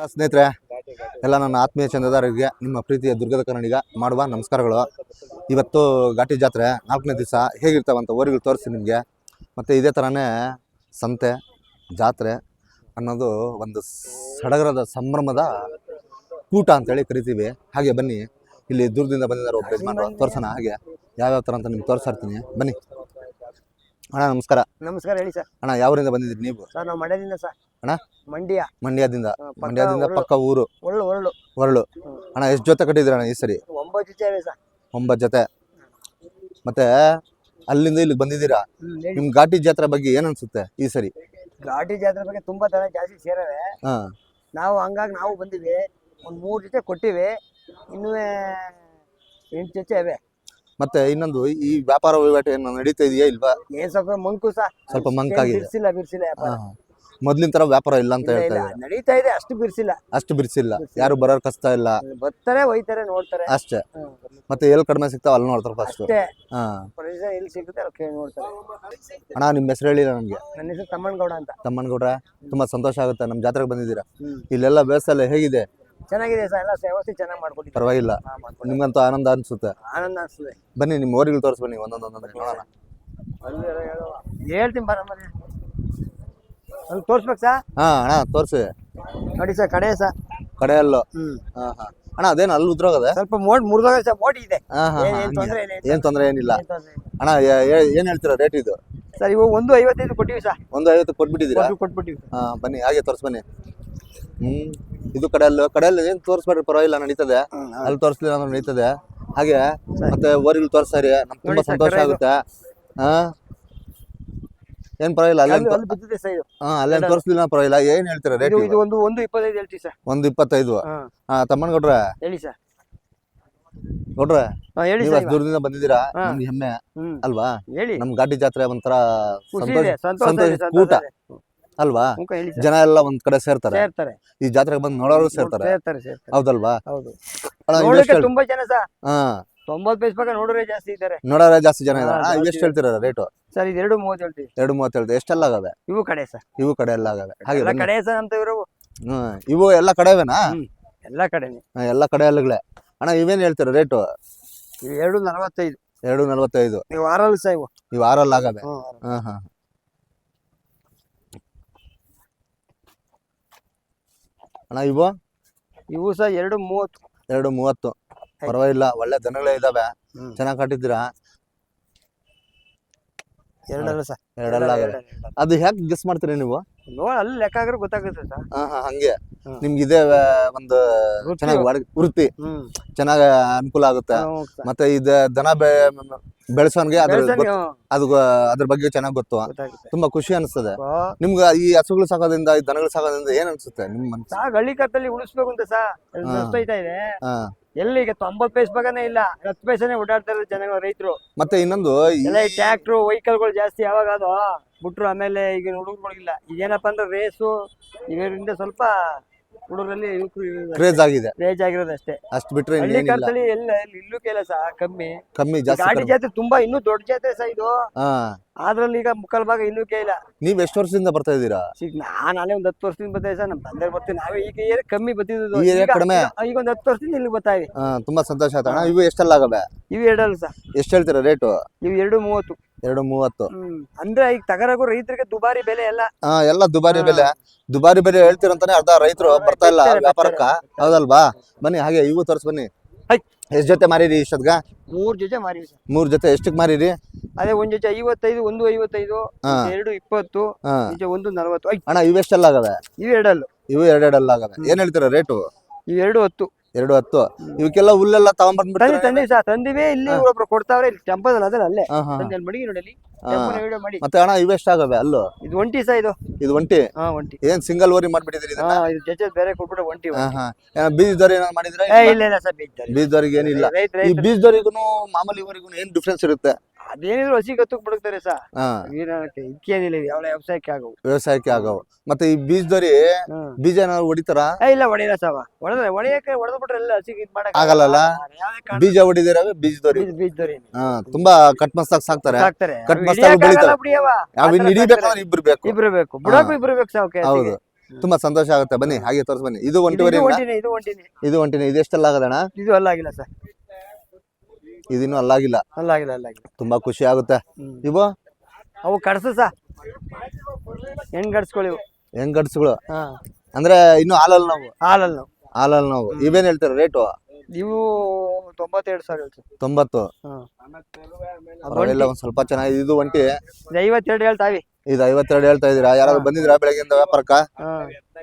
ಸ್ನೇಹಿತರೆ, ಎಲ್ಲ ನನ್ನ ಆತ್ಮೀಯ ಚಂದದಾರರಿಗೆ, ನಿಮ್ಮ ಪ್ರೀತಿಯ ದುರ್ಗದ ಕನ್ನಡಿಗ, ಮಾಡುವ ನಮಸ್ಕಾರಗಳು. ಇವತ್ತು ಘಾಟಿ ಜಾತ್ರೆ ನಾಲ್ಕನೇ ದಿವಸ ಹೇಗಿರ್ತಾವಂತ ಊರುಗಳು ತೋರಿಸಿ ನಿಮಗೆ. ಮತ್ತು ಇದೇ ಥರನೇ ಸಂತೆ, ಜಾತ್ರೆ ಅನ್ನೋದು ಒಂದು ಸಡಗರದ ಸಂಭ್ರಮದ ಕೂಟ ಅಂತೇಳಿ ಕರಿತೀವಿ. ಹಾಗೆ ಬನ್ನಿ, ಇಲ್ಲಿ ದುರ್ಗದಿಂದ ಬಂದಿದ್ದಾರೆ ಒಬ್ಬ ಯಜಮಾನರು, ತೋರ್ಸೋಣ ಹಾಗೆ. ಯಾವ್ಯಾವ ಥರ ಅಂತ ನಿಮ್ಗೆ ತೋರಿಸ್ತಾ ಇರ್ತೀನಿ. ಬನ್ನಿ. ಅಣ್ಣ ನಮಸ್ಕಾರ. ನಮಸ್ಕಾರ ಹೇಳಿ ಸರ್. ಅಣ್ಣ ಯಾವರಿಂದ ಬಂದಿದ್ದೀರಿ ನೀವು? ಸರ್ ನಾವು ಮಂಡ್ಯದಿಂದ ಸರ್. ಅಣ್ಣ? ಮಂಡ್ಯ. ಮಂಡ್ಯದಿಂದ. ಪಕ್ಕ ಮಂಡ್ಯದಿಂದ ಪಕ್ಕ ಊರು. ಒಳ್ಳು ಒಳ್ಳು ಹೊರಳು ಅಣ್ಣ ಎಷ್ಟು ಜೊತೆ ಅಣ್ಣ ಈ ಸರಿ? ಒಂಬತ್ತು ಜೊತೆ ಸರ್. ಒಂಬತ್ತು ಜೊತೆ. ಮತ್ತೆ ಅಲ್ಲಿಂದ ಇಲ್ಲಿಗೆ ಬಂದಿದ್ದೀರಾ? ಹ್ಮ್, ಹೇಳಿ. ನಿಮ್ ಘಾಟಿ ಜಾತ್ರೆ ಬಗ್ಗೆ ಏನ್ ಅನ್ಸುತ್ತೆ ಈ ಸರಿ? ಘಾಟಿ ಜಾತ್ರೆ ಬಗ್ಗೆ ತುಂಬಾ ತರ ಜಾಸ್ತಿ ಸೇರವೆ. ಹಾ. ನಾವು ಹಂಗಾಗಿ ನಾವು ಬಂದಿವಿ. ಒಂದ್ ಮೂರ್ ಜೊತೆ ಕೊಟ್ಟಿವಿ. ಇನ್ನೂ ಎಂಟು ಜೊತೆ ಇವೆ. ಮತ್ತೆ ಇನ್ನೊಂದು ಈ ವ್ಯಾಪಾರ ವಹಿವಾಟು ಏನು ನಡೀತಾ ಇದೆಯಾ ಇಲ್ವಾ? ಏನ್ ಸ್ವಲ್ಪ ಮಂಕು ಸರ್ ಸ್ವಲ್ಪ ಮಂಕಾಗಿದೆ. ಬಿರ್ಸಿಲ್ಲ ಬಿರ್ಸಿಲ್ಲ ವ್ಯಾಪಾರ. ಮೊದ್ಲಿನ ತರ ವ್ಯಾಪಾರ ಇಲ್ಲ ಅಂತ ಹೇಳ್ತಾರೆ ಹೇಳ್ತಾ ಇಲ್ಲ, ಇದ್ದಾರೆ. ನಡೀತಾ ಇದೆ ಅಷ್ಟು ಬಿರ್ಸಿಲ್ಲ. ಅಷ್ಟು ಬಿರ್ಸಿಲ್ಲ. ಯಾರು ಬರೋರ್ ಕಷ್ಟ ಇಲ್ಲ. ಬರ್ತಾರೆ ಹೋಯ್ತಾರೆ ನೋಡ್ತಾರೆ. ಅಷ್ಟೇ. ಹ್ಮ್. ಮತ್ತೆ ಎಲ್ಲಿ ಕಡಿಮೆ ಸಿಗ್ತಾವ ಅಲ್ಲಿ ನೋಡ್ತಾರೆ ಫಸ್ಟ್ ಅಷ್ಟೇ. ಹಾ. ಪ್ರದೇಶ ಎಲ್ಲಿ ಸಿಗುತ್ತೆ ಕೇಳಿ ನೋಡ್ತಾರೆ. ಅಣ್ಣ ನಿಮ್ ಹೆಸರು ಹೇಳಿಲ್ಲ ನಮ್ಗೆ. ನನ್ನ ಹೆಸರು ತಮ್ಮನಗೌಡ ಅಂತ. ಗೌಡ ತುಂಬಾ ಸಂತೋಷ ಆಗುತ್ತೆ. ನಮ್ ಜಾತ್ರೆಗೆ ಬಂದಿದ್ದೀರಾ. ಹ್ಮ್. ಇಲ್ಲೆಲ್ಲ ವ್ಯವಸ್ಥೆ ಎಲ್ಲ ಹೇಗಿದೆ? ಚೆನ್ನಾಗಿದೆ ಸರ್ ಎಲ್ಲ ವ್ಯವಸ್ಥೆ ಚೆನ್ನಾಗಿ ಮಾಡ್ಕೊಟ್ಟಿದ್ದಾರೆ. ಪರವಾಗಿಲ್ಲ. ಹಾ. ನಿಮ್ಗಂತೂ ಆನಂದ ಅನ್ಸುತ್ತೆ. ಆನಂದ ಅನ್ಸುತ್ತೆ. ಬನ್ನಿ ನಿಮ್ಮ ಓರಿಗಳು ತೋರಿಸ್ ಬನ್ನಿ ಒಂದೊಂದೊಂದೊಂದು ನೋಡೋಣ. ಹೇಳ್ತೀನಿ ಬರ ಮನೆ ಅಲ್ಲಿ ತೋರಿಸ್ಬೇಕು ಸರ್? ಹಾ ಅಣ್ಣ ತೋರ್ಸಿ. ನೋಡಿ ಸರ್ ಕಡೆ ಸರ್. ಕಡೆಯಲ್ಲೂ ಹ್ಮ್. ಹಾ ಹಾ. ಅಣ್ಣ ಅದೇನು ಅಲ್ಲಿ ಉದ್ರೋಗದೆ ಸ್ವಲ್ಪ ಮೋಡ್ ಮುರಿದೋಗ ಸರ್ ಮೋಟಿ ಇದೆ. ಹಾ ಹಾ ಏನ್- ಏನ್ ತೊಂದ್ರೆ ಇಲ್ಲ. ಏನ್ ತೊಂದ್ರೆ ಏನಿಲ್ಲ. ಏನ್ ತೊಂದ್ರೆ ಇಲ್ಲ. ಅಣ್ಣ ಏನ್ ಹೇಳ್ತೀರಾ ರೇಟ್ ಇದು? ಸರ್ ಇವಾಗ ಒಂದು ಐವತ್ತೈದು ಕೊಟ್ಟಿವಿ ಸರ್. ಒಂದು ಐವತ್ತು ಕೊಟ್ಬಿಟ್ಟಿದ್ದೀರಾ? ಕೊಟ್ಟು ಕೊಟ್ಬಿಟ್ಟಿವಿ ಹಾ ಬನ್ನಿ ಹಾಗೆ ತೋರ್ಸ್ ಬನ್ನಿ. ಹ್ಮ್. ಇದು ಕಡಲ್ ಕಡೆಯಲ್ಲಿ ಏನ್ ತೋರಿಸ್ಬೇಡ್ರಿ ಪರವಾಗಿಲ್ಲ ನಡೀತದೆ. ಅಲ್ಲಿ ತೋರಿಸ್ಲಿಲ್ಲ ಅಂದ್ರೆ ನಡೀತದೆ. ಹಾಗೆ ಮತ್ತೆ ಊರಿಗೆ ತೋರ್ಸಾರಿ ನಮ್ಗೆ ತುಂಬಾ ಸಂತೋಷ. ಆಗುತ್ತೆ. ಹಾ? ಏನ್ ಪರವಾಗಿಲ್ಲ ಅಲ್ಲಿ ಹಾ ಅಲ್ಲೇನ್ ತೋರಿಸ್ಲಿಲ್ಲ ಪರವಾಗಿಲ್ಲ. ಏನ್ ಹೇಳ್ತೀರ ರೇಟ್ ಇದು ಒಂದು ಒಂದು ಇಪ್ಪತ್ತೈದು ಹೇಳ್ತೀವಿ ಸರ್. ಒಂದು ಇಪ್ಪತ್ತೈದು. ಹಾ. ತಮ್ಮಣ್ಣ ಹೇಳಿ ಸರ್. ನೀವು ಅಷ್ಟ್ ದೂರದಿಂದ ಬಂದಿದ್ದೀರಾ. ನಮ್ಗೆ ಹೆಮ್ಮೆ. ಅಲ್ವಾ? ನಮ್ ಗಾಡಿ ಜಾತ್ರೆ ಒಂಥರ ಸಂತೋಷ ಕೂಟ. ಅಲ್ವಾ? ಮುಖ ಹೇಳಿ ಸರ್. ಜನ ಎಲ್ಲ ಒಂದ್ ಕಡೆ ಸೇರ್ತಾರೆ. ಸೇರ್ತಾರೆ. ಈ ಜಾತ್ರೆಗೆ ಬಂದು ನೋಡೋರು ಸೇರ್ತಾರೆ. ಸೇರ್ತಾರೆ ಸೇರ್ತಾರೆ. ಹೌದಲ್ವಾ? ಹೌದು. ಅಣ್ಣ ಎಷ್ಟ್ ಹೇಳ್- ತುಂಬಾ ಜನ ಸರ್. ಹಾ. ತೊಂಬತ್ ಪೈಸ್ ಬಗ್ಗೆ ನೋಡೋರೇ ಜಾಸ್ತಿ ಇದ್ದಾರೆ. ನೋಡೋರೇ ಜಾಸ್ತಿ ಜನ ಹಾ, ಇದಾರೆ ಇವ್ ಜಾಸ್ತಿ ಎಷ್ಟ್ ಹೇಳ್ತೀರ ರೇಟು ಸರ್ ಇದು ಎರಡು ಮೂವತ್ತು ಹೇಳ್ತೀವಿ. ಎರಡು ಮೂವತ್ತು ಹೇಳ್ತೀವಿ ಎಷ್ಟೆಲ್ಲ ಆಗವೆ? ಇವು ಕಡೆ ಸರ್. ಇವು ಕಡೆ ಎಲ್ಲ ಆಗವೆ. ಹಾಗೆ ಎಲ್ಲ. ಕಡೆ ಸರ್ ಅಂತ ಇವರು. ಹ್ಮ್ ಇವು ಎಲ್ಲ ಕಡೆವೇನಾ? ಎಲ್ಲ ಕಡೆನೆ. ಹಾ, ಎಲ್ಲ ಕಡೆ ಅಲ್ಲಗಳೇ ಅಣ್ಣ ಇವೇನ್ ಹೇಳ್ತೀರ ರೇಟು ಇವು ಎರಡು ನಲವತ್ತೈದು. ಎರಡು ನಲ್ವತ್ತೈದು. ನೀವು ಆರಲ್ಲಿ ಸಹ ಇವು. ಇವು ಆರಲ್ಲಿ ಆಗವೆ. ಹ್ಮ್. ಹಾ ಹಾ ಅಣ್ಣ ಇವು? ಇವು ಸಹ ಎರಡು ಮೂವತ್ತು. ಎರಡು ಮೂವತ್ತು. ಪರವಾಗಿಲ್ಲ ಒಳ್ಳೆ ದನಗಳೇ ಇದಾವೆ. ಚೆನ್ನಾಗಿ ಕಟ್ಟಿದ್ದೀರಾ? ಎರಡಲ್ಲ ಸರ್. ಎರಡಲ್ಲ ಅದು ಹೇಗೆ ಗೆಸ್ ಮಾಡ್ತೀರಿ ನೀವು? ನೋಡಿ ಅಲ್ಲಿ ಲೆಕ್ಕ ಹಾಕಿದ್ರೆ ಗೊತ್ತಾಗುತ್ತೆ. ಸರ್ ಹಾ ಹಾ ಹಂಗೆ. ನಿಮ್ಗೆ ಇದೇ ಒಂದು ವೃತ್ತಿ. ಚೆನ್ನಾಗಿ ವೃತ್ತಿ. ಹ್ಮ್. ಚೆನ್ನಾಗಿ ಅನುಕೂಲ ಆಗುತ್ತೆ. ಮತ್ತೆ ಇದ ದನ ಬೆ ಬೆಳೆಸೋನ್ಗೆ ಅದ್ರ ಅದು ಗೊ- ಅದ್ರ ಬಗ್ಗೆ ಚೆನ್ನಾಗಿ ಗೊತ್ತು. ಗೊತ್ತಾಗುತ್ತೆ. ತುಂಬಾ ಖುಷಿ ಅನಿಸ್ತದೆ. ಓ, ನಿಮ್ಗೆ ಈ ಹಸುಗಳು ಸಾಕೋದ್ರಿಂದ ಈ ದನಗಳು ಸಾಕೋದ್ರಿಂದ ಏನ್ ಅನ್ಸುತ್ತೆ ನಿಮ್ ಮನ್ಸು ಸಾಕ್ ಹಳ್ಳಿ ಕತ್ತಲ್ಲಿ ಉಳಿಸ್ಬೇಕು ಅಂತ ಸಾ. ಇದೆ. ಹಾ. ಎಲ್ಲಿ ಈಗ ತೊಂಬತ್ತು ಪೈಸ್ ಬಗನೇ ಇಲ್ಲ. ಹತ್ತು ಪೈಸನೆ ಓಡಾಡ್ತಾರೆ ಜನಗಳು ರೈತರು. ಮತ್ತೆ ಇನ್ನೊಂದು ಎಲ್ಲ ಈ ಟ್ರ್ಯಾಕ್ಟ್ರು ವೆಹಿಕಲ್ಗಳು ಜಾಸ್ತಿ ಯಾವಾಗ ಅದು? ಬಿಟ್ರು ಆಮೇಲೆ ಈಗ ಹುಡುಗರುಗಳಿಲ್ಲ ಈಗೇನಪ್ಪ ಅಂದ್ರೆ ರೇಸು ಇದರಿಂದ ಸ್ವಲ್ಪ ಹುಡುಗರಲ್ಲಿ ಕ್ರೇಜ್ ಆಗಿದೆ. ಕ್ರೇಜ್ ಆಗಿರೋದು ಅಷ್ಟೇ. ಅಷ್ಟು ಬಿಟ್ರೆ ಹಳ್ಳಿ ಇನ್ನೇನಿಲ್ಲ ಕರ್ತಳಿ ಎಲ್ಲ ಇಲ್ಲಿ ಇಲ್ಲೂ ಸಹ ಕಮ್ಮಿ. ಕಮ್ಮಿ ಜಾಸ್ತಿ ಗಾಡಿ ಕಡಿಮೆ. ಜಾತ್ರೆ ತುಂಬಾ ಇನ್ನೂ ದೊಡ್ಡ ಜಾತ್ರೆ ಸಹ ಇದು. ಹಾ. ಅದ್ರಲ್ಲಿ ಈಗ ಮುಕ್ಕಾಲ್ ಭಾಗ ಇನ್ನೂ ಕೇಳಿಲ್ಲ. ನೀವ್ ಎಷ್ಟು ವರ್ಷದಿಂದ ಬರ್ತಾ ಇದ್ದೀರಾ? ನಾನೇ ನಾನ್ ಅಲ್ಲೇ ಒಂದ್ ಹತ್ತು ವರ್ಷದಿಂದ ಬರ್ತಾ ಸರ್. ನಮ್ಮ ತಂದೆ ಬರ್ತೀನಿ ನಾವೇ ಈಗ ಏನ್ ಕಮ್ಮಿ ಬರ್ತಿದ್ದು ಈ area ಕಡಿಮೆ? ಈಗ ಒಂದ್ ಹತ್ತು ವರ್ಷದಿಂದ ಇಲ್ಲಿ ಬರ್ತಾ ಇವಿ ಹಾ ತುಂಬಾ ಸಂತೋಷ ಆಯ್ತು. ಅಣ್ಣ ಇವು ಎಷ್ಟೆಲ್ಲ ಆಗವೆ? ಇವು ಎರಡಲ್ಲ ಸರ್. ಎಷ್ಟು ಹೇಳ್ತೀರಾ ರೇಟು? ಇವು ಎರಡು ಮೂವತ್ತು. ಎರಡು ಮೂವತ್ತು. ಅಂದ್ರೆ ಈಗ ತಗರಾಗು ರೈತರಿಗೆ ದುಬಾರಿ ಬೆಲೆ ಎಲ್ಲ. ಹಾ ಎಲ್ಲ ದುಬಾರಿ ಬೆಲೆ. ದುಬಾರಿ ಬೆಲೆ ಹೇಳ್ತೀರಂತಾನೆ ಅರ್ಧ ರೈತರು ಬರ್ತಾ ಇಲ್ಲ ವ್ಯಾಪಾರಕ್ಕ. ಹೌದಲ್ವಾ? ಬನ್ನಿ ಹಾಗೆ ಇವು ತೋರ್ಸ್ ಬನ್ನಿ. ಎಷ್ಟ್ ಜೊತೆ ಮಾರಿರಿ ಇಷ್ಟದ್ಗ? ಮೂರ್ ಜೊತೆ ಮಾರಿ ಮೂರ್ ಜೊತೆ ಎಷ್ಟಕ್ ಮಾರಿರಿ? ಅದೇ ಒಂದ್ ಜೊತೆ ಐವತ್ತೈದು ಒಂದು ಐವತ್ತೈದು. ಎರಡು ಇಪ್ಪತ್ತು ಒಂದು ನಲವತ್ತು. ಅಣ್ಣ ಇವೆಷ್ಟೆಲ್ಲ ಆಗವೆ? ಇವು ಎರಡಲ್ಲ. ಇವು ಎರಡೆರಡಲ್ಲ ಆಗವೆ ಏನ್ ಹೇಳ್ತೀರಾ ರೇಟು? ಇವೆರಡು ಹತ್ತು. ಎರಡು ಹತ್ತು. ಇವಕ್ಕೆಲ್ಲ ಹುಲ್ಲೆಲ್ಲ ತಗೊಂಡ್ಬಂದ್ಬಿಟ್ಟು ತಂದಿ ತಂದಿ ಸರ್ ತಂದಿವೆ ಇಲ್ಲಿ ಒಬ್ರು ಕೊಡ್ತಾವ್ರೆ ಇಲ್ಲಿ ಟೆಂಪಲ್ ಅದಲ್ಲ ಅಲ್ಲೇ. ಹಾ ಹಾ ತಂದೆ ಅಲ್ಲಿ ಮಡಿಗೆ ನೋಡಿ ಅಲ್ಲಿ ಹಾ. ಮಾಡಿ. ಮತ್ತೆ ಅಣ್ಣ ಇವೆಷ್ಟ ಆಗವೆ ಅಲ್ಲೂ? ಇದು ಒಂಟಿ ಇದು. ಇದು ಒಂಟಿ? ಹಾ ಒಂಟಿ. ಏನ್ ಸಿಂಗಲ್ ಓರಿ ಮಾಡ್ಬಿಟ್ಟಿದ್ರಿ ಹಾ ಇದು ಜೊತೆ ಬೇರೆ ಕೊಟ್ಬಿಟ್ಟು ಒಂಟಿ ಹಾ ಹಾ ಏನ್ ಬೀಜದವ್ರು ಏನಾದ್ರು ಮಾಡಿದ್ರೆ ಏ ಇಲ್ಲ ಇಲ್ಲ ಸರ್ ಬೀಜ ಬೀಜದವ್ರಿಗೆ ಏನಿಲ್ಲ. ರೈತ ಈ ರೈತ ಬೀಜದವ್ರಿಗೂ ಮಾಮೂಲಿ ಇವರಿಗೂ ಏನ್ ಡಿಫ್ರೆನ್ಸ್ ಇರುತ್ತೆ? ಅದೇನಿದ್ರು ಹಸಿ ಕತ್ತಕ್ ಬಿಡುತ್ತಾರೆ ವೀರಕ್ಕೆ ಇದಕ್ಕೇನಿಲ್ಲ ಯಾವ ವ್ಯವಸಾಯಕ್ಕೆ ಆಗವು ವ್ಯವಸಾಯಕ್ಕೆ ಆಗವು ಮತ್ತೆ ಈ ಬೀಜದವ್ರಿ ಬೀಜ ಏನಾದ್ರು ಹೊಡಿತಾರ? ಇಲ್ಲ ಹೊಡೆಯಲ್ಲ ಸಾವ. ಹೊಡೆದ್ರೆ ಹೊಡೆಯಕ್ಕೆ ಹೊಡೆದು ಬಿಟ್ರೆ ಎಲ್ಲ ಹಸಿ ಇದ್ ಮಾಡಕ್ ಆಗಲ್ಲ. ಬೀಜ ಹೊಡಿದಿರ ಬೀಜದವ್ರಿ ಬೀಜ ಬೀಜದವ್ರಿ ಹಾ ತುಂಬಾ ಕಟ್ ಮಸ್ತಾಗ್ ಸಾಕ್ತಾರೆ. ಕಟ್ ಮಸ್ತಾಗ್ ಬೆಳಿತಾರೆ. ಹಿಡಿಬೇಕಂದ್ರೆ ಇಬ್ರು ಬೇಕು. ಇಬ್ರು ಬೇಕು. ಇಬ್ರು ಬೇಕು ಸಾವಕ್ಕೆ ಹೌದು. ತುಂಬಾ ಸಂತೋಷ ಆಗುತ್ತೆ. ಬನ್ನಿ ಹಾಗೆ ತೋರ್ಸ್ ಬನ್ನಿ. ಇದು ಒಂಟಿವರಿ ಇದು ಒಂಟಿನೇ. ಇದು ಒಂಟಿನ. ಇದು ಎಷ್ಟೆಲ್ಲ ಆಗದಣ್ಣ? ಇದು ಅಲ್ಲಾಗಿಲ್ಲ ಸರ್. ಇದಿನ್ನೂ ಅಲ್ಲಾಗಿಲ್ಲ. ಅಲ್ಲಾಗಿಲ್ಲ ಅಲ್ಲಾಗಿಲ್ಲ. ತುಂಬಾ ಖುಷಿ ಆಗುತ್ತೆ. ಇವ? ಅವು ಕಡ್ಸು ಸಾ. ಹೆಂಗ್ ಕಡ್ಸ್ಕೊಳ್ಳಿ ಹೆಂಗ್ ಗಡ್ಸ್ಗಳು ಹಾ. ಅಂದ್ರೆ ಇನ್ನು ಹಾಲಲ್ ನಾವು? ಹಾಲಲ್ ನಾವು. ಹಾಲಲ್ ನಾವು. ಇವೇನ್ ಹೇಳ್ತೀರ ರೇಟು? ಇವು ತೊಂಬತ್ತೆರಡು ಸಾವಿರ ಹೇಳ್ತೀವಿ. ತೊಂಬತ್ತು. ಹಾ. ಪರವಾಗಿಲ್ಲ ಒಂದ್ ಸ್ವಲ್ಪ ಚೆನ್ನಾಗಿದೆ ಇದು ಒಂಟಿ. ಐವತ್ತೆರಡು ಹೇಳ್ತಾವಿ. ಇದು ಐವತ್ತೆರಡು ಹೇಳ್ತಾ ಇದೀರಾ ಯಾರಾದ್ರು ಬಂದಿದ್ರಾ ಬೆಳಗ್ಗೆಯಿಂದ ವ್ಯಾಪಾರಕ್ಕ? ಹಾ.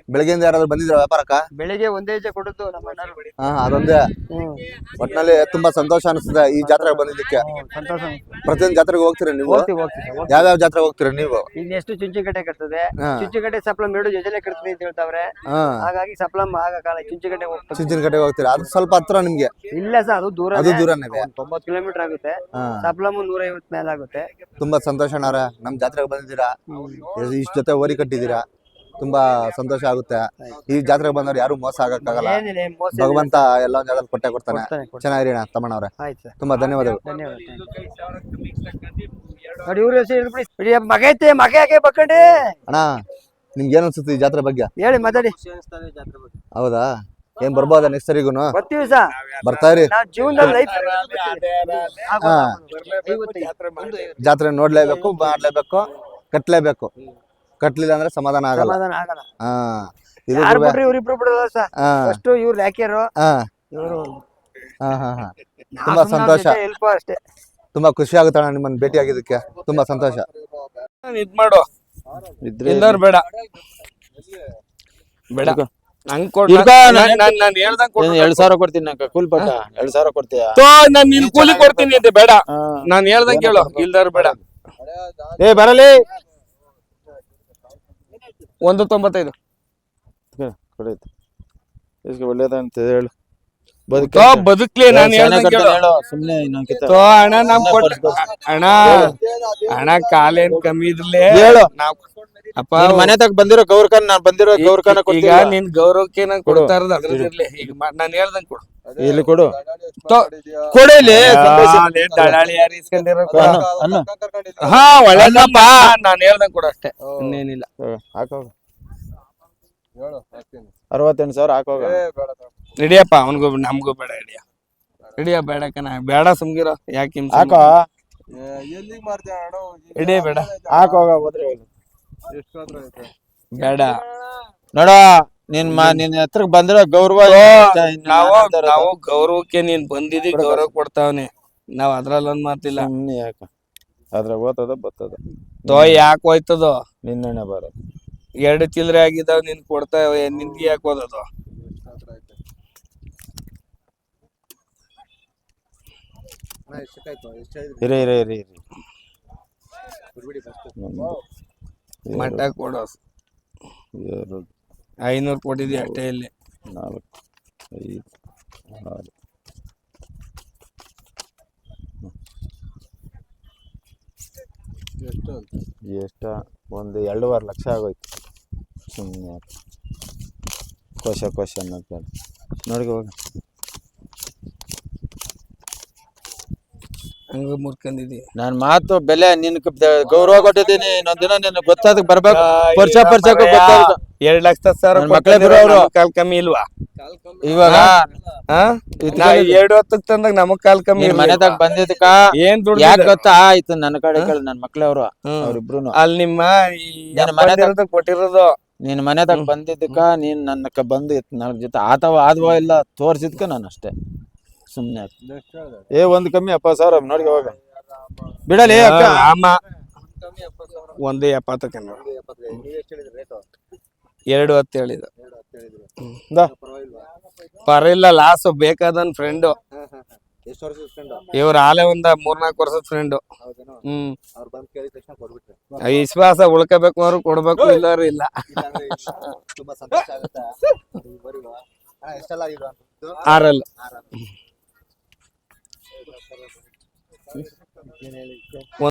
ಬೆಳಗ್ಗೆಯಿಂದ ಯಾರಾದ್ರೂ ಬಂದಿದ್ರ ವ್ಯಾಪಾರಕ್ಕ? ಬೆಳಿಗ್ಗೆ ಒಂದೇ ಹೆಜ್ಜೆ ಕೊಡುದು ನಮ್ಮ ಅಣ್ಣರು. ಹಾ ಅದೊಂದೇ. ಹ್ಮ್. ಒಟ್ನಲ್ಲಿ ತುಂಬಾ ಸಂತೋಷ ಅನಿಸ್ತದೆ ಈ ಜಾತ್ರೆಗೆ ಬಂದಿದ್ದಕ್ಕೆ. ಸಂತೋಷ ಪ್ರತಿಯೊಂದು ಜಾತ್ರೆಗೆ ಹೋಗ್ತೀರಾ ನೀವು? ಹೋಗ್ತೀವಿ ಹೋಗ್ತೀವಿ ಸರ್, ಹೋಗ್ತೀವಿ. ಯಾವ್ಯಾವ ಜಾತ್ರೆ ಹೋಗ್ತೀರಾ ನೀವು? ಈಗ ನೆಕ್ಸ್ಟ್ ಚುಂಚಿಕಟ್ಟೆ ಕಟ್ತದೆ. ಹಾ. ಚುಂಚಿಕಟ್ಟೆ ಸಪ್ಲಂ ಎರಡು ಯೋಜನೆ ಕಟ್ತದೆ ಅಂತ ಹೇಳ್ತಾವ್ರೆ. ಹಾ. ಹಾಗಾಗಿ ಸಪ್ಲಮ್ ಆಗ ಕಾಲ ಹೋಗ್ತದೆ ಚಿಂಚಿನ ಕಡೆಗೆ ಹೋಗ್ತೀರಾ? ಅದು ಸ್ವಲ್ಪ ಹತ್ರ ನಿಮ್ಗೆ. ಇಲ್ಲ ಸರ್ ಅದು ದೂರ ಅದು ದೂರನೇ ಇದೆ. ತೊಂಬತ್ತು ಕಿಲೋಮೀಟರ್ ಆಗುತ್ತೆ. ಹಾ. ಸಪ್ಲಮ್ ನೂರ ಐವತ್ ಮೇಲೆ ಆಗುತ್ತೆ. ತುಂಬಾ ಸಂತೋಷ ನಮ್ ಜಾತ್ರೆಗೆ ಬಂದಿದ್ದೀರಾ? ಇಷ್ಟ ಜೊತೆ ಓರಿ ಕಟ್ಟಿದ್ದೀರಾ? ತುಂಬಾ ಸಂತೋಷ ಆಗುತ್ತೆ. ಈ ಜಾತ್ರೆಗೆ ಬಂದವ್ರು ಯಾರು ಮೋಸ ಆಗಕ್ಕಾಗಲ್ಲ. ಭಗವಂತ ಎಲ್ಲ ಒಂದ್ ಜಾಗದಲ್ಲಿ ಕೊಟ್ಟೆ ಕೊಡ್ತಾನೆ. ಚೆನ್ನಾಗಿರಿ ಅಣ್ಣ ತಮ್ಮಣ್ಣವ್ರೆ ತುಂಬಾ ಧನ್ಯವಾದಗಳು. ಧನ್ಯವಾದ ನೋಡಿ ಇವ್ರ ಬಿಡಿ ಮಗ ಐತೆ ಮಗ ಯಾಕೆ ಬಕ್ಕಂಡಿ. ಅಣ್ಣ ನಿಮ್ಗೆ ಏನ್ ಅನ್ಸುತ್ತೆ ಈ ಜಾತ್ರೆ ಬಗ್ಗೆ? ಹೇಳಿ ಮಾತಾಡಿ. ಹೌದಾ? ಏನ್ ಬರ್ಬೋದಾ ನೆಕ್ಸ್ಟ್ ಸರಿಗೂನು ಬರ್ತೀವಿ ಸರ್. ಬರ್ತಾ ಇರಿ. ನಾವ್ ಜೀವನದಲ್ಲಿ ಲೈಫ್ ಹಾ. ಜಾತ್ರೆ ನೋಡ್ಲೇಬೇಕು ಮಾಡ್ಲೇಬೇಕು ಕಟ್ಲೇಬೇಕು. ಕಟ್ಲಿಲ್ಲ ಅಂದ್ರೆ ಸಮಾಧಾನ ಆಗಲ್ಲ. ಸಮಾಧಾನ ಆಗಲ್ಲ. ಹಾ ಇದು ಯಾರು ಬಿಡ್ರಿ ಇವ್ರಿಬ್ರು ಬಿಡಲ್ಲ ಸಾ ಹಾ. ಫಸ್ಟ್ ಇವ್ರು ಯಾಕ್ಯಾರು ಹಾ. ಇವರು ಹಾ ಹಾ ಹಾ. ತುಂಬಾ ಸಂತೋಷ. ಹೆಲ್ಪ್ ಅಷ್ಟೇ. ತುಂಬಾ ಖುಷಿ ಆಗುತ್ತಾಳ ನಿಮ್ಮ ನಿಮ್ಮನ್ನ ಭೇಟಿ ಆಗಿದ್ದಕ್ಕೆ ತುಂಬಾ ಸಂತೋಷ. ಇದ್ ಮಾಡು. ಇಲ್ದವ್ರು ಬೇಡ. ಬೇಡ. ನಂಗ್ ಕೊಡ್ ಇರ್ಕ, ನಾನ್- ನಾನ್- ನಾನ್ ನಾನ್ ಹೇಳ್ದಂಗ್ ಕೊಡು. ಏನ್ ಎರಡ್ ಸಾವಿರ ಕೊಡ್ತೀನಿ ನಂಗೆ ಕೂಲ್ ಪಟ್ಟ. ಎರಡ್ ಸಾವಿರ ಕೊಡ್ತೀಯ? ತೋ ನಾನ್ ನಿನ್ ಕೂಲಿ ಕೊಡ್ತೀನಿ ಅಂತೆ ಬೇಡ. ಹಾ. ನಾನ್ ಹೇಳ್ದಂಗ್ ಕೇಳು. ಇಲ್ದವ್ರು ಬೇಡ. ಏ ಬರಲಿ. ಒಂದು ತೊಂಬತ್ತೈದು. ಒಳ್ಳೇದ ಅಂತ ಒಳ್ಳೇದಂತ ಹೇಳು. ಬದುಕ ಬದುಕ್ಲಿ ನಾನ್ ಹೇಳ್ದಂಗ್ ತೋ ಅಣ್ಣ ನಮ್ ಕೊಟ್ಟ ಅಣ್ಣ ಅಣ್ಣ ಕಾಲೇನ್ ಕಮ್ಮಿ ಇದ್ಲೇ ಹೇಳು. ನಾವ್ ಅಪ್ಪ ನಿನ್ ಮನೆ ತಗ ಬಂದಿರೋ ಗೌರ್ಕನ್ ನಾನ್ ಬಂದಿರೋ ಗೌರ್ಕನ ಈಗ ನಿನ್ ಗೌರವಕ್ಕೆ ನಾನ್ ಕೊಡ್ತಾ ಇರೋದು ಅದ್ರದಿರ್ಲಿ ಈಗ ನಾನ್ ಹೇಳ್ದಂಗ್ ಕೊಡು. ಇಲ್ಲಿ ಕೊಡು. ಕೊಡು ಇಲ್ಲಿ. ದಳ್ಳಾಳಿ ಯಾರು ಇಸ್ಕೊಂಡಿರೋ. ಹಾ ಒಳ್ಳೆದಪ್ಪ. ನಾನ್ ಹೇಳ್ದಂಗ್ ಕೊಡು ಅಷ್ಟೇ. ಇನ್ನೇನಿಲ್ಲ. ಹಾಕೋ ಹಾಕೋಗ ಅರವತ್ತೆಂಟು ಸಾವಿರ ಹಾಕೋಗ ರೆಡಿಯಪ್ಪ ಅವನಿಗೂ ನಮಗೂ ಬೇಡ ರೆಡಿಯ ರೆಡಿಯ ಬೇಡ ಕಣ ಬೇಡ ಸುಮ್ಗಿರೋ. ಯಾಕೆ ಹಿಂಸೆ ಹಾಕೋ. ರೆಡಿ ಬೇಡ. ಹಾಕೋಗ ಹೋದ್ರೆ. ಬೇಡ. ನೋಡ ನಿನ್ ಮ ನಿನ್ ಹತ್ರಕ್ ಬಂದಿರೋ ಗೌರವ ಇನ್ನು ನಾವು ನಾವು ಗೌರವಕ್ಕೆ ನೀನ್ ಬಂದಿದ್ದಿ ಗೌರವ ಕೊಡ್ತಾವನೆ. ನಾವ್ ಅದ್ರಲ್ಲಿ ಒಂದ್ ಮಾತಿಲ್ಲ. ಸುಮ್ನೆ ಯಾಕ? ಅದ್ರಾಗ ಓದ್ತದ ಬತ್ತದ? ತೋ ಯಾಕೆ ಹೋಯ್ತದೋ? ನಿನ್ನೆ ಬರ. ಎರಡು ಚಿಲ್ಲರೆ ಆಗಿದಾವ್ ನಿನ್ ಕೊಡ್ತಾವ ನಿನ್ಗೆ ಯಾಕೆ ಓದೋದು? ಇರಿ ಇರಿ ಇರಿ ಇರಿ. ಮಟ್ಟ ಕೊಡೋ ಎರಡು. ಐನೂರು ಕೊಟ್ಟಿದ್ವಿ ಅಷ್ಟೇ ಇಲ್ಲಿ ನಾಲ್ಕು ಐದು ಆರು. ಎಷ್ಟ ಒಂದು ಎರಡೂವರೆ ಲಕ್ಷ ಆಗೋಯ್ತು. ಸುಮ್ಮನೆ ಕೋಶ ಕೋಶ ಅನ್ನೋದು ನೋಡಿ ಹೋಗ. ಹಂಗ ಮುರ್ಕೊಂಡಿದಿ ನಾನು ಮಾತು ಬೆಲೆ ನಿನ್ ಗೌರವ ಕೊಟ್ಟಿದ್ದೀನಿ ಇನ್ನೊಂದ್ ದಿನ ನಿನ್ ಗೊತ್ತಾದ ಬರ್ಬೇಕು. ಪರಿಚಯ ಪರಿಚಯ ಎರಡ್ ಲಕ್ಷ ಸಾವಿರ ನನ್ ಮಕ್ಳೇ ಬಿಡು ಅವ್ರು. ಕಾಲ್ ಕಮ್ಮಿ ಇಲ್ವಾ? ಇವಾಗ ಹಾ? ನಾ ಎರಡು ಹೊತ್ತಕ್ ತಂದಾಗ ನಮಗ್ ಕಾಲ್ ಕಮ್ಮಿ ನಿನ್ ಇರ್ಲಿಲ್ವಾ? ಮನೆದಾಗ ಬಂದಿದ್ದಕ್ಕ ಏನ್ ದುಡ್ಡು ಯಾಕೆ ಗೊತ್ತಾ? ಆಯ್ತು ನನ್ನ ಕಡೆ ಕೇಳಿ ನನ್ ಮಕ್ಳೇ ಅವ್ರು. ಹ್ಮ್. ಅವ್ರಿಬ್ರು ಅಲ್ಲಿ ನಿಮ್ಮ ಈ ನಿನ್ ಮನೆ ಅಪ್ಪಂದಿರೋದು ಕೊಟ್ಟಿರೋದು. ನೀನ್ ಮನೆದಾಗ ಬಂದಿದ್ದಕ್ಕ ನೀನ್ ನನ್ನ ಬಂದು ನಾಲ್ಕು ಜೊತೆ ಆತವ ಆದ್ವ ಇಲ್ಲ ತೋರ್ಸಿದ್ಕ ನಾನು ಅಷ್ಟೇ. ಸುಮ್ನೆ ಆಯ್ತು. ಏ ಒಂದ್ ಕಮ್ಮಿ ಅಪ್ಪ ಸಾವಿರ ನೋಡಿ ಹೋಗ. ಬಿಡಲಿ ಅಕ್ಕ. ಅಮ್ಮ ಒಂದು ಎಪ್ಪತ್ತಕ್ಕೆ ಎರಡು ಹತ್ತು ಹೇಳಿದ ಪರ ಪರವಾಗಿಲ್ಲ ಲಾಸ್ ಬೇಕಾದನ್ ಫ್ರೆಂಡು ಇವ್ರ ಆಲೆ ಒಂದ ಮೂರ್ನಾಲ್ಕು ವರ್ಷದ ಫ್ರೆಂಡು ಹೌದೇನೋ ಹ್ಮ್. ಅವ್ರು ಕೇಳಿದ ತಕ್ಷಣ ಕೊಡ್ಬಿಟ್ರೆ ವಿಶ್ವಾಸ ಉಳ್ಕೋಬೇಕು ಅವ್ರು ಕೊಡ್ಬೇಕು ಇಲ್ಲವ್ರು ಇಲ್ಲ. ಇಲ್ಲಾಂದ್ರೆ ಆರ